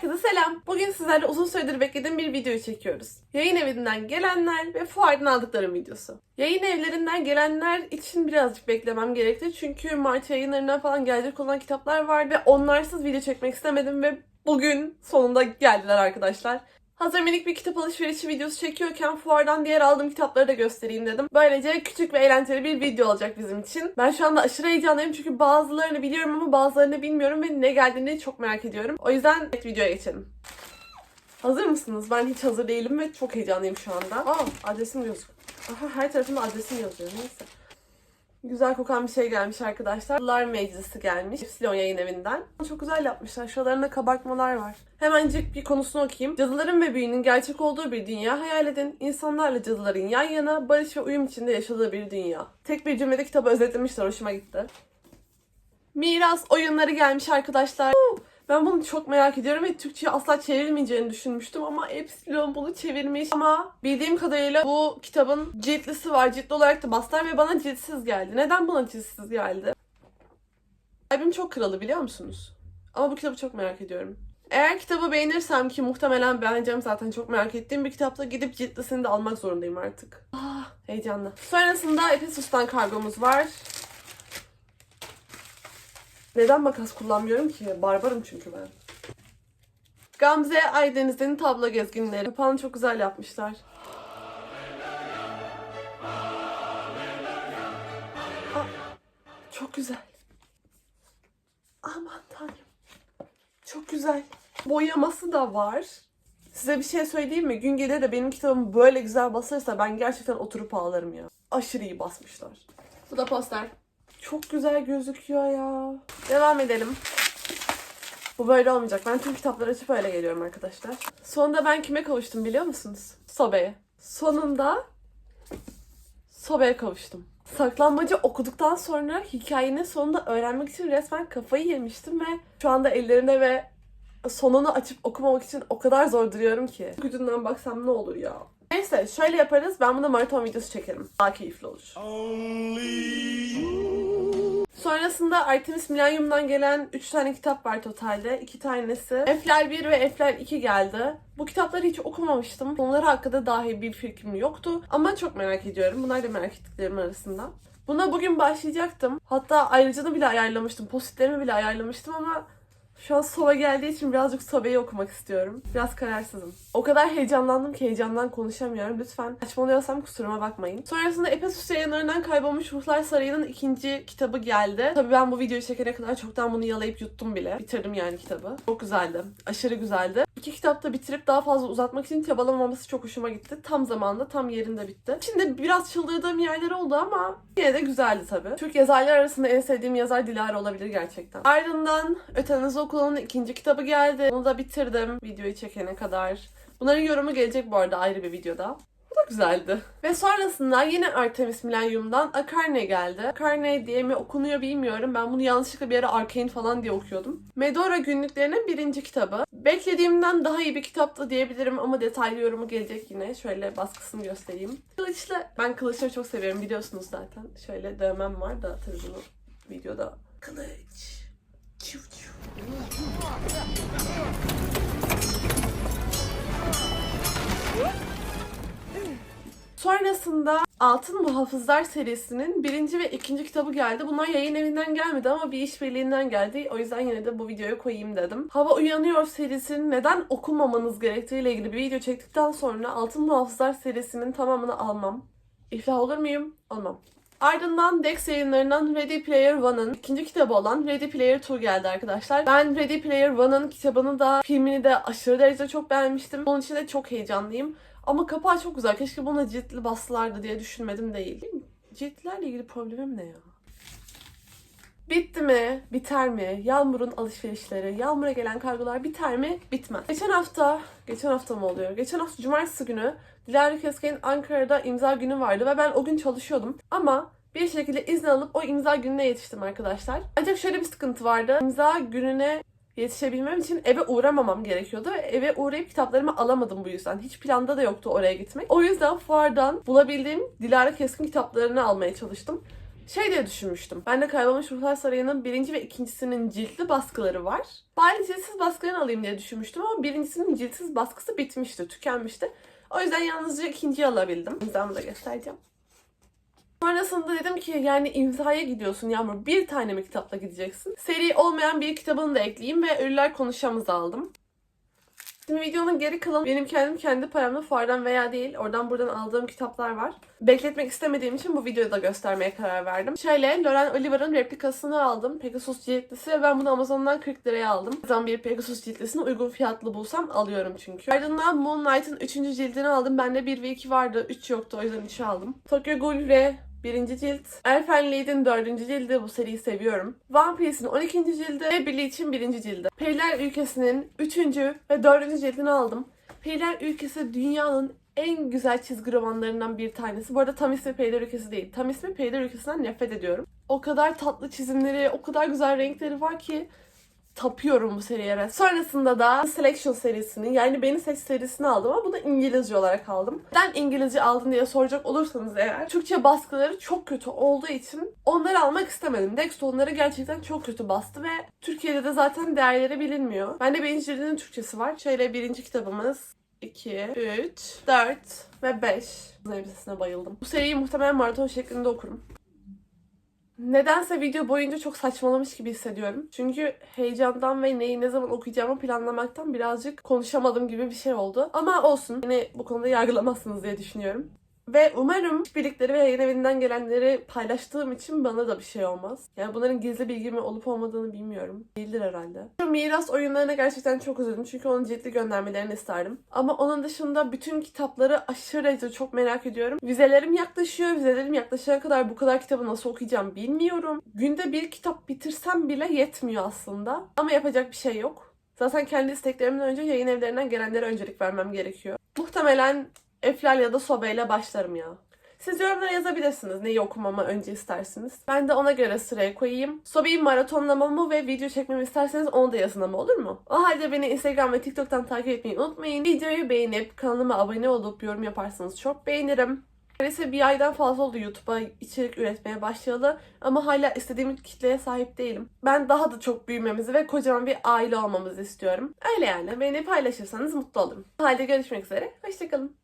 Herkese selam. Bugün sizlerle uzun süredir beklediğim bir videoyu çekiyoruz. Yayın evinden gelenler ve fuardan aldıklarım videosu. Yayın evlerinden gelenler için birazcık beklemem gerekti. Çünkü Mart yayınlarından falan gelecek olan kitaplar var ve onlarsız video çekmek istemedim ve bugün sonunda geldiler arkadaşlar. Hazır minik bir kitap alışverişi videosu çekiyorken fuardan diğer aldığım kitapları da göstereyim dedim. Böylece küçük ve eğlenceli bir video olacak bizim için. Ben şu anda aşırı heyecanlıyım çünkü bazılarını biliyorum ama bazılarını bilmiyorum ve ne geldiğini çok merak ediyorum. O yüzden evet, videoya geçelim. Hazır mısınız? Ben hiç hazır değilim ve çok heyecanlıyım şu anda. Aa adresim gözüküyor. Aha her tarafında adresim yazıyor. Neyse. Güzel kokan bir şey gelmiş arkadaşlar. Yıllar Meclisi gelmiş. Epsilon yayın evinden. Çok güzel yapmışlar. Şuralarında kabartmalar var. Hemencik bir konusunu okuyayım. Cadıların ve büyünün gerçek olduğu bir dünya hayal edin. İnsanlarla cadıların yan yana, barış ve uyum içinde yaşadığı bir dünya. Tek bir cümlede kitabı özetlemişler. Hoşuma gitti. Miras oyunları gelmiş arkadaşlar. Huu! Ben bunu çok merak ediyorum ve Türkçe'ye asla çevrilmeyeceğini düşünmüştüm ama Epsilon bunu çevirmiş. Ama bildiğim kadarıyla bu kitabın ciltlisi var. Ciltli olarak da bastılar ve bana ciltsiz geldi. Neden bana ciltsiz geldi? Kalbim çok kralı biliyor musunuz? Ama bu kitabı çok merak ediyorum. Eğer kitabı beğenirsem ki muhtemelen beğeneceğim zaten çok merak ettiğim bir kitapta gidip ciltlisini de almak zorundayım artık. Ah heyecanlı. Sonrasında Ephesus'tan kargomuz var. Neden makas kullanmıyorum ki? Barbarım çünkü ben. Gamze Aydeniz'in tablo gezginleri. Kapağını çok güzel yapmışlar. Aa, çok güzel. Aman tanrım. Çok güzel. Boyaması da var. Size bir şey söyleyeyim mi? Gün gelir de benim kitabım böyle güzel basılırsa ben gerçekten oturup ağlarım ya. Aşırı iyi basmışlar. Bu da poster. Çok güzel gözüküyor ya. Devam edelim. Bu böyle olmayacak. Ben tüm kitapları açıp öyle geliyorum arkadaşlar. Sonunda ben kime kavuştum biliyor musunuz? Sobe'ye. Sonunda Sobe'ye kavuştum. Saklanmacı okuduktan sonra hikayenin sonunda öğrenmek için resmen kafayı yemiştim ve şu anda ellerine ve sonunu açıp okumamak için o kadar zor duruyorum ki. Gücünden baksam ne olur ya. Neyse şöyle yaparız. Ben buna maraton videosu çekerim. Daha keyifli olur. Sonrasında Artemis Millennium'dan gelen 3 tane kitap var totalde. 2 tanesi Efler 1 ve Efler 2 geldi. Bu kitapları hiç okumamıştım. Bunlar hakkında dahi bir fikrim yoktu. Ama çok merak ediyorum. Bunlar da merak ettiklerim arasında. Buna bugün başlayacaktım. Hatta ayrıcını bile ayarlamıştım. Postitlerimi bile ayarlamıştım ama şu an Sova geldiği için birazcık Sova'yı okumak istiyorum. Biraz kararsızım. O kadar heyecanlandım ki heyecandan konuşamıyorum. Lütfen saçmalıyorsam kusuruma bakmayın. Sonrasında Ephesus yayınlarından kaybolmuş Ruhlar Sarayı'nın ikinci kitabı geldi. Tabii ben bu videoyu çekene kadar çoktan bunu yalayıp yuttum bile. Bitirdim yani kitabı. Çok güzeldi. Aşırı güzeldi. İki kitap da bitirip daha fazla uzatmak için çabalamaması çok hoşuma gitti. Tam zamanda, tam yerinde bitti. Şimdi biraz çıldırdığım yerler oldu ama yine de güzeldi tabii. Türk yazarlar arasında en sevdiğim yazar Dilara olabilir gerçekten. Ardından Ötenizi Okulu'nun ikinci kitabı geldi. Onu da bitirdim videoyu çekene kadar. Bunların yorumu gelecek bu arada ayrı bir videoda. Bu da güzeldi. Ve sonrasında yine Artemis Millennium'dan Akarne geldi. Akarne diye mi okunuyor bilmiyorum. Ben bunu yanlışlıkla bir ara Arcane falan diye okuyordum. Medora günlüklerinin birinci kitabı. Beklediğimden daha iyi bir kitaptı diyebilirim ama detaylı yorumu gelecek yine. Şöyle baskısını göstereyim. Kılıçlı. Ben kılıçları çok seviyorum biliyorsunuz zaten. Şöyle dövmem var da tabii bunu videoda. Kılıç. Sonrasında Altın Muhafızlar serisinin birinci ve ikinci kitabı geldi. Bunlar yayın evinden gelmedi ama bir işbirliğinden geldi. O yüzden yine de bu videoya koyayım dedim. Hava Uyanıyor serisinin neden okumamanız gerektiğiyle ilgili bir video çektikten sonra Altın Muhafızlar serisinin tamamını almam. İflah olur muyum? Olmam. Ardından Dex yayınlarından Ready Player One'ın ikinci kitabı olan Ready Player 2 geldi arkadaşlar. Ben Ready Player One'ın kitabını da filmini de aşırı derecede çok beğenmiştim. Onun için de çok heyecanlıyım. Ama kapağı çok güzel. Keşke buna ciltli bastılardı diye düşünmedim değil. Ciltlerle ilgili problemim ne ya? Bitti mi? Biter mi? Yağmur'un alışverişleri, Yağmur'a gelen kargolar biter mi? Bitmez. Geçen hafta, geçen hafta mı oluyor? Geçen hafta cumartesi günü Dilara Keskin'in Ankara'da imza günü vardı ve ben o gün çalışıyordum. Ama bir şekilde izin alıp o imza gününe yetiştim arkadaşlar. Ancak şöyle bir sıkıntı vardı. İmza gününe yetişebilmem için eve uğramamam gerekiyordu ve eve uğrayıp kitaplarımı alamadım bu yüzden. Hiç planda da yoktu oraya gitmek. O yüzden fuardan bulabildiğim Dilara Keskin kitaplarını almaya çalıştım. Şey diye düşünmüştüm. Ben de Kaybolmuş Ruhlar Sarayı'nın birinci ve ikincisinin ciltli baskıları var. Bari ciltsiz baskılarını alayım diye düşünmüştüm ama birincisinin ciltsiz baskısı bitmişti, tükenmişti. O yüzden yalnızca ikinciyi alabildim. İmzamı da göstereceğim. Sonrasında dedim ki yani imzaya gidiyorsun Yağmur. Bir tane mi kitapla gideceksin? Seri olmayan bir kitabını da ekleyeyim ve Ölüler Konuşamız'ı aldım. Şimdi videonun geri kalanı benim kendim kendi paramla fuardan veya değil oradan buradan aldığım kitaplar var. Bekletmek istemediğim için bu videoyu da göstermeye karar verdim. Şöyle Loren Oliver'ın replikasını aldım. Pegasus ciltlisi ben bunu Amazon'dan 40 liraya aldım. Zaten bir Pegasus ciltlisini uygun fiyatlı bulsam alıyorum çünkü. Ardından Moonlight'ın 3. cildini aldım. Bende 1 ve 2 vardı. 3 yoktu o yüzden 3'ü aldım. Tokyo Ghoul ve Birinci cilt. Elfen Lied'in dördüncü cildi. Bu seriyi seviyorum. One Piece'in 12. cildi ve Bleach'in birinci cildi. Periler Ülkesi'nin üçüncü ve dördüncü cildini aldım. Periler Ülkesi dünyanın en güzel çizgi romanlarından bir tanesi. Bu arada tam ismi Periler Ülkesi değil. Tam ismi Periler Ülkesi'nden nefret ediyorum. O kadar tatlı çizimleri, o kadar güzel renkleri var ki tapıyorum bu seriye. Sonrasında da Selection serisini yani Beni Seç serisini aldım ama bunu İngilizce olarak aldım. Neden İngilizce aldın diye soracak olursanız eğer Türkçe baskıları çok kötü olduğu için onları almak istemedim. Dex onları gerçekten çok kötü bastı ve Türkiye'de de zaten değerleri bilinmiyor. Bende birinci cildinin Türkçesi var. Şöyle birinci kitabımız 2, 3, 4 ve 5. Bu elbisesine bayıldım. Bu seriyi muhtemelen maraton şeklinde okurum. Nedense video boyunca çok saçmalamış gibi hissediyorum. Çünkü heyecandan ve neyi ne zaman okuyacağımı planlamaktan birazcık konuşamadım gibi bir şey oldu. Ama olsun. Yine bu konuda yargılamazsınız diye düşünüyorum. Ve umarım işbirlikleri ve yayın evinden gelenleri paylaştığım için bana da bir şey olmaz. Yani bunların gizli bilgi mi olup olmadığını bilmiyorum. Değildir herhalde. Şu miras oyunlarına gerçekten çok üzüldüm. Çünkü onun ciltli göndermelerini isterdim. Ama onun dışında bütün kitapları aşırı derece çok merak ediyorum. Vizelerim yaklaşıyor. Vizelerim yaklaşana kadar bu kadar kitabı nasıl okuyacağım bilmiyorum. Günde bir kitap bitirsem bile yetmiyor aslında. Ama yapacak bir şey yok. Zaten kendi isteklerimden önce yayın evlerinden gelenlere öncelik vermem gerekiyor. Muhtemelen Eflal ya da Sobe'yle başlarım ya. Siz yorumlara yazabilirsiniz neyi okumamı önce istersiniz. Ben de ona göre sıraya koyayım. Sobe'yi maratonlamamı ve video çekmemi isterseniz onu da yazın ama olur mu? O halde beni Instagram ve TikTok'tan takip etmeyi unutmayın. Videoyu beğenip kanalıma abone olup yorum yaparsanız çok beğenirim. Neredeyse bir aydan fazla oldu YouTube'a içerik üretmeye başlayalı ama hala istediğim kitleye sahip değilim. Ben daha da çok büyümemizi ve kocaman bir aile olmamızı istiyorum. Öyle yani. Beni paylaşırsanız mutlu olurum. O halde görüşmek üzere. Hoşçakalın.